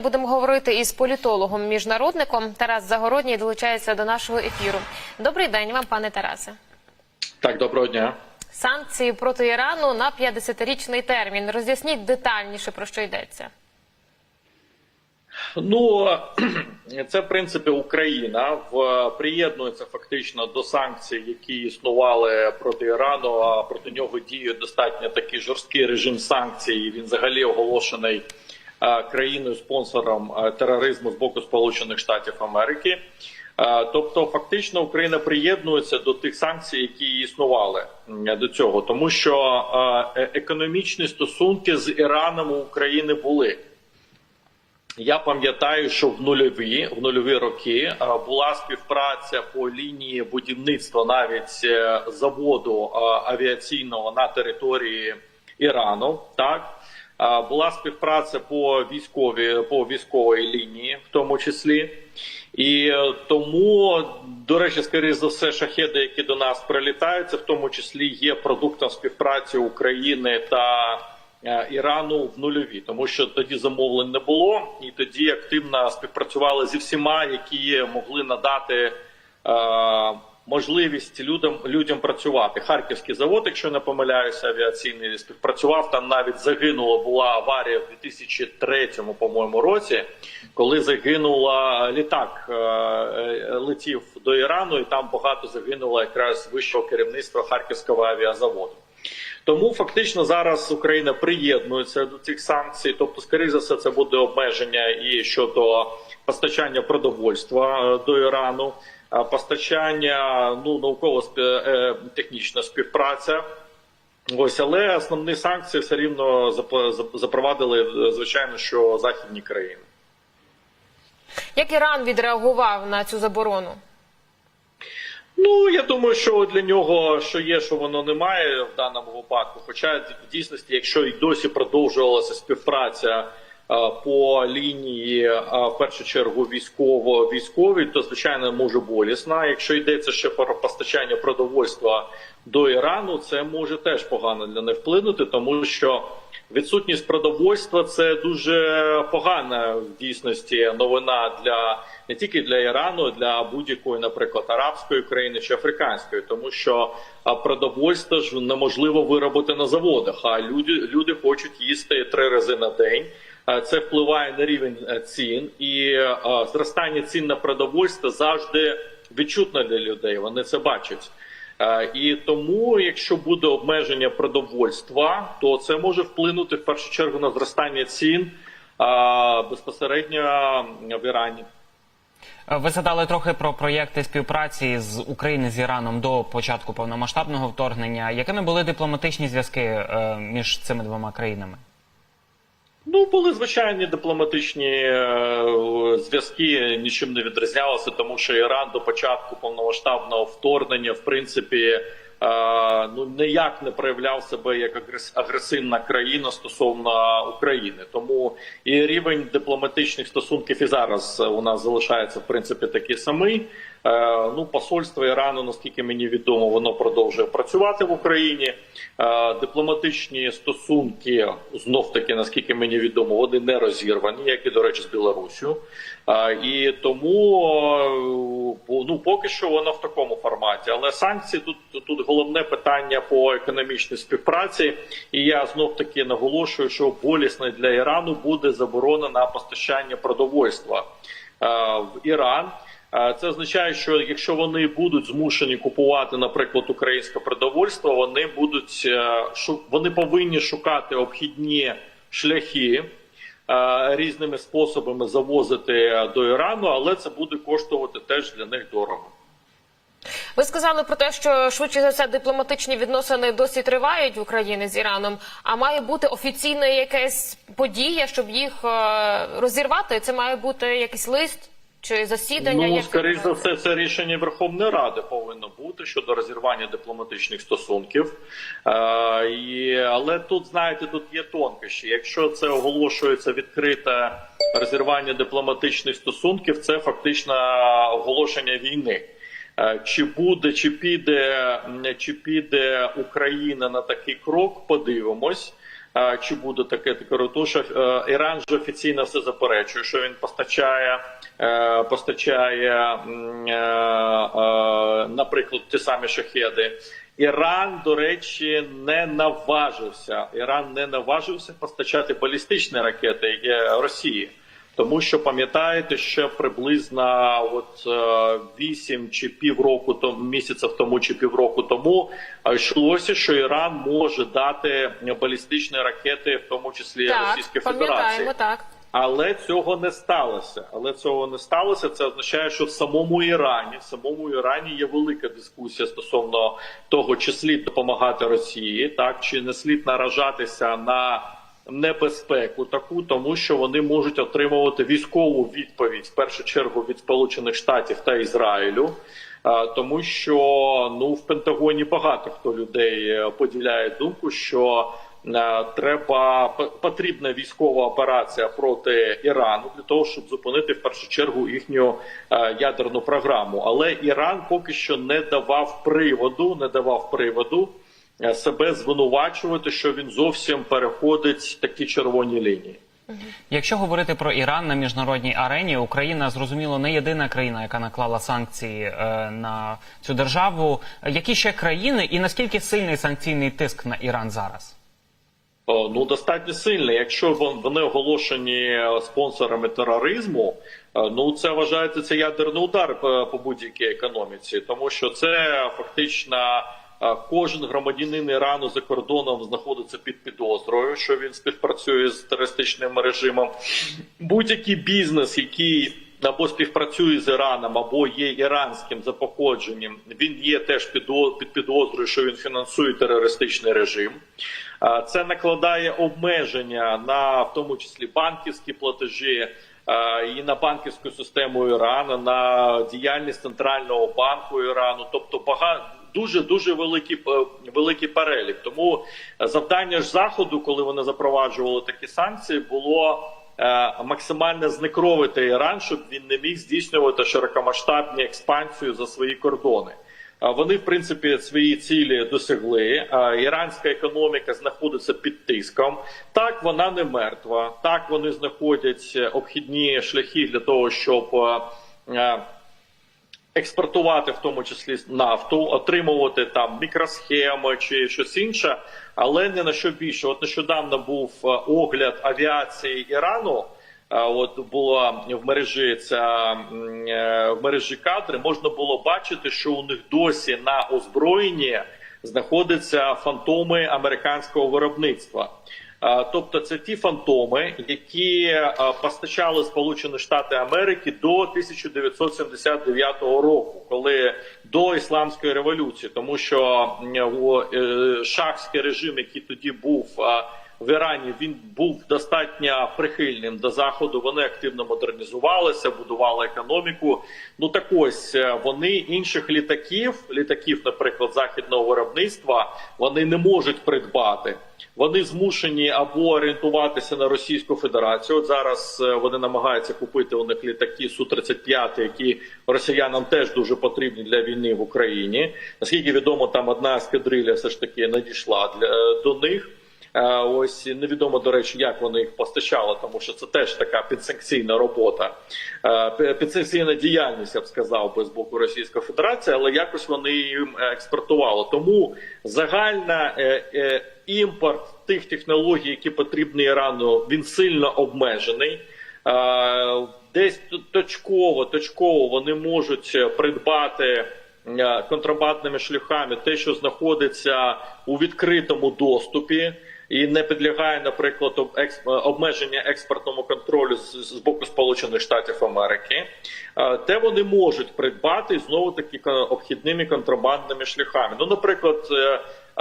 Будемо говорити із політологом міжнародником Тарас Загородній долучається до нашого ефіру. Добрий день вам, пане Тарасе. Так, доброго дня. Санкції проти Ірану на 50-річний термін. Роз'ясніть детальніше про що йдеться. Ну це в принципі Україна в приєднується фактично до санкцій, які існували проти Ірану. А проти нього діє достатньо такий жорсткий режим санкцій. і Він взагалі оголошений країною спонсором е, тероризму з боку Сполучених Штатів Америки. Е, Тобто, фактично, Україна приєднується до тих санкцій, які існували до цього, тому що е, е, економічні стосунки з Іраном у України були. Я пам'ятаю, що в нульові в нульові роки е, була співпраця по лінії будівництва навіть е, заводу е, авіаційного на території Ірану. Так Е, була співпраця по військовій по військовій лінії, в тому числі. І е, тому, до речі, скоріше за все, шахеди, які до нас прилітають, це в тому числі є продуктом співпраці України та е, Ірану в нульові, тому що тоді замовлень не було, і тоді активно співпрацювали зі всіма, які могли надати е, можливість людям людям працювати. Харківський завод, якщо не помиляюся, авіаційний співпрацював. Там навіть загинула була аварія в 2003 по-моєму році, коли загинула літак, е, е, летів до Ірану, і там багато загинуло якраз вищого керівництва Харківського авіазаводу. Тому фактично зараз Україна приєднується до цих санкцій. Тобто, скоріше за все, це буде обмеження і щодо постачання продовольства е, до Ірану, е, постачання ну науково-технічна співпраця. Ось, але основні санкції все рівно зап- зап- запровадили, е, звичайно, що західні країни. Як Іран відреагував на цю заборону? Ну я думаю, що для нього що є, що воно немає в даному випадку. Хоча в дійсності, якщо і досі продовжувалася співпраця е, по лінії, е, в першу чергу військово військовій, то звичайно може болісна. Якщо йдеться ще про постачання продовольства до Ірану, це може теж погано для них вплинути, тому що відсутність продовольства це дуже погана в дійсності новина для не тільки для Ірану, для будь-якої, наприклад, арабської країни чи африканської, тому що продовольство ж неможливо виробити на заводах. А люди люди хочуть їсти три рази на день. А Це впливає на рівень е, цін, і зростання цін на продовольство завжди відчутно для людей. Вони це бачать. Е, І тому, якщо буде обмеження продовольства, то це може вплинути в першу чергу на зростання цін безпосередньо в Ірані. Е, Ви згадали трохи про проєкти співпраці з України з Іраном до початку повномасштабного вторгнення. Якими були дипломатичні зв'язки е, між цими двома країнами? Ну, були звичайні дипломатичні е, зв'язки, нічим не відрізнялося, тому що Іран до початку повномасштабного вторгнення, в принципі, е, ну ніяк не проявляв себе як агрес- агресивна країна стосовно України. Тому і рівень дипломатичних стосунків і зараз у нас залишається в принципі такий самий. Е, Ну, посольство Ірану, наскільки мені відомо, воно продовжує працювати в Україні. Е, Дипломатичні стосунки знов таки, наскільки мені відомо, вони не розірвані, як і до речі, з Білоруссю. Е, І тому ну поки що воно в такому форматі. Але санкції тут тут головне питання по економічній співпраці. І я знов таки наголошую, що болісно для Ірану буде заборона на постачання продовольства в Іран. Це означає, що якщо вони будуть змушені купувати, наприклад, українське продовольство, вони будуть е, вони повинні шукати обхідні шляхи е, різними способами завозити до Ірану, але це буде коштувати теж для них дорого. Ви сказали про те, що швидше за все дипломатичні відносини досі тривають в Україні з Іраном. А має бути офіційна якась подія, щоб їх е, розірвати. Це має бути якийсь лист чи засідання. Ну, як скоріш за все, це рішення Верховної Ради повинно бути щодо розірвання дипломатичних стосунків. Е, і, але тут, знаєте, тут є тонкощі. Якщо це оголошується відкрите розірвання дипломатичних стосунків, це фактично оголошення війни. Е, Чи буде, чи піде, чи піде Україна на такий крок, подивимось. е, чи буде таке таке. Тому е, Іран же офіційно все заперечує, що він постачає, постачає, м, е, е, наприклад, ті самі шахеди. Іран, до речі, не наважився. Іран не наважився постачати балістичні ракети е, Росії. Тому що пам'ятаєте, що приблизно от е, вісім чи півроку тому місяців тому чи півроку тому е, йшлося, що Іран може дати балістичні ракети, в тому числі Так, Російській Федерації. пам'ятаємо, так. Але цього не сталося. Але цього не сталося. Це означає, що в самому Ірані, в самому Ірані є велика дискусія стосовно того, чи слід допомагати Росії, так чи не слід наражатися на небезпеку таку, тому що вони можуть отримувати військову відповідь в першу чергу від Сполучених Штатів та Ізраїлю. Тому що ну в Пентагоні багато хто людей е, поділяє думку, що треба п- потрібна військова операція проти Ірану для того, щоб зупинити в першу чергу їхню е, ядерну програму. Але Іран поки що не давав приводу, не давав приводу е, себе звинувачувати, що він зовсім переходить такі червоні лінії. Якщо говорити про Іран на міжнародній арені, Україна зрозуміло не єдина країна, яка наклала санкції е, на цю державу. Які ще країни і наскільки сильний санкційний тиск на Іран зараз? Ну достатньо сильний. Якщо вони оголошені е, спонсорами тероризму, е, ну це вважається це ядерний удар по, по будь-якій економіці, тому що це фактично е, кожен громадянин Ірану за кордоном знаходиться під підозрою, що він співпрацює з терористичним режимом. Будь-який бізнес, який або співпрацює з Іраном, або є іранським за походженням, він є теж під, під підозрою, що він фінансує терористичний режим. Це накладає обмеження на в тому числі банківські платежі і на банківську систему Ірану, на діяльність центрального банку Ірану, тобто багато. Дуже дуже великий е, великий перелік. Тому завдання ж заходу, коли вони запроваджували такі санкції, було максимально знекровити Іран, щоб він не міг здійснювати широкомасштабні експансію за свої кордони. Вони, в принципі, свої цілі досягли. Іранська економіка знаходиться під тиском. Так, вона не мертва. Так, вони знаходять е, обхідні шляхи для того, щоб е, е, експортувати в тому числі нафту, отримувати там мікросхеми чи щось інше, але не на що більше. От нещодавно був е, огляд авіації Ірану. Е, От була в мережі ця е, в мережі кадри. Можна було бачити, що у них досі на озброєнні знаходяться фантоми американського виробництва. Тобто це ті фантоми, які постачали Сполучені Штати Америки до 1979 року, коли до ісламської революції, тому що е, шахський режим, який тоді був в Ірані, він був достатньо прихильним до заходу. Вони активно модернізувалися, будували економіку. Ну так ось е, вони інших літаків, літаків, наприклад, західного виробництва, вони не можуть придбати. Вони змушені або орієнтуватися на Російську Федерацію. От зараз е, вони намагаються купити у них літаки су 35 які росіянам теж дуже потрібні для війни в Україні. Наскільки відомо, там одна ескадрилья все ж таки надійшла для е, до них. Е, Ось невідомо до речі, як вони їх постачали, тому що це теж така підсанкційна робота, е, підсанкційна діяльність, я б сказав, би з боку Російської Федерації, але якось вони їм експортували. Тому загальна е, імпорт тих технологій, які потрібні Ірану, він сильно обмежений. Десь точково, точково вони можуть придбати контрабандними шляхами те, що знаходиться у відкритому доступі. І не підлягає, наприклад, екс- обмеження експортному контролю з, боку Сполучених Штатів Америки, Е, те вони можуть придбати знову таки обхідними контрабандними шляхами. Ну, наприклад, е,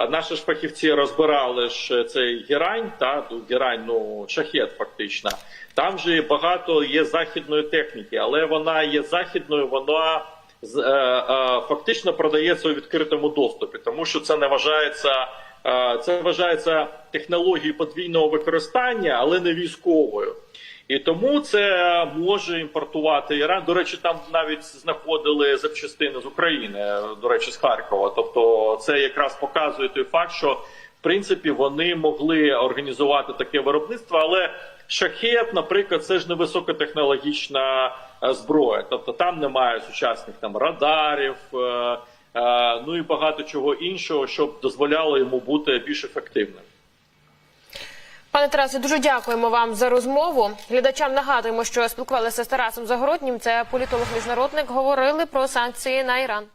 наші ж фахівці розбирали ж цей герань, та ну, герань, ну шахет, фактично. Там же багато є західної техніки, але вона є західною, вона е, е, фактично продається у відкритому доступі, тому що це не вважається. Це вважається технологією подвійного використання, але не військовою. І тому це може імпортувати Іран. До речі, там навіть знаходили запчастини з України, до речі, з Харкова. Тобто, це якраз показує той факт, що в принципі вони могли організувати таке виробництво, але шахет, наприклад, це ж не високотехнологічна е, зброя. Тобто там немає сучасних там радарів, е, ну і багато чого іншого, щоб дозволяло йому бути більш ефективним. Пане Тарасе, дуже дякуємо вам за розмову. Глядачам нагадуємо, що спілкувалися з Тарасом Загороднім. Це політолог міжнародник. Говорили про санкції на Іран.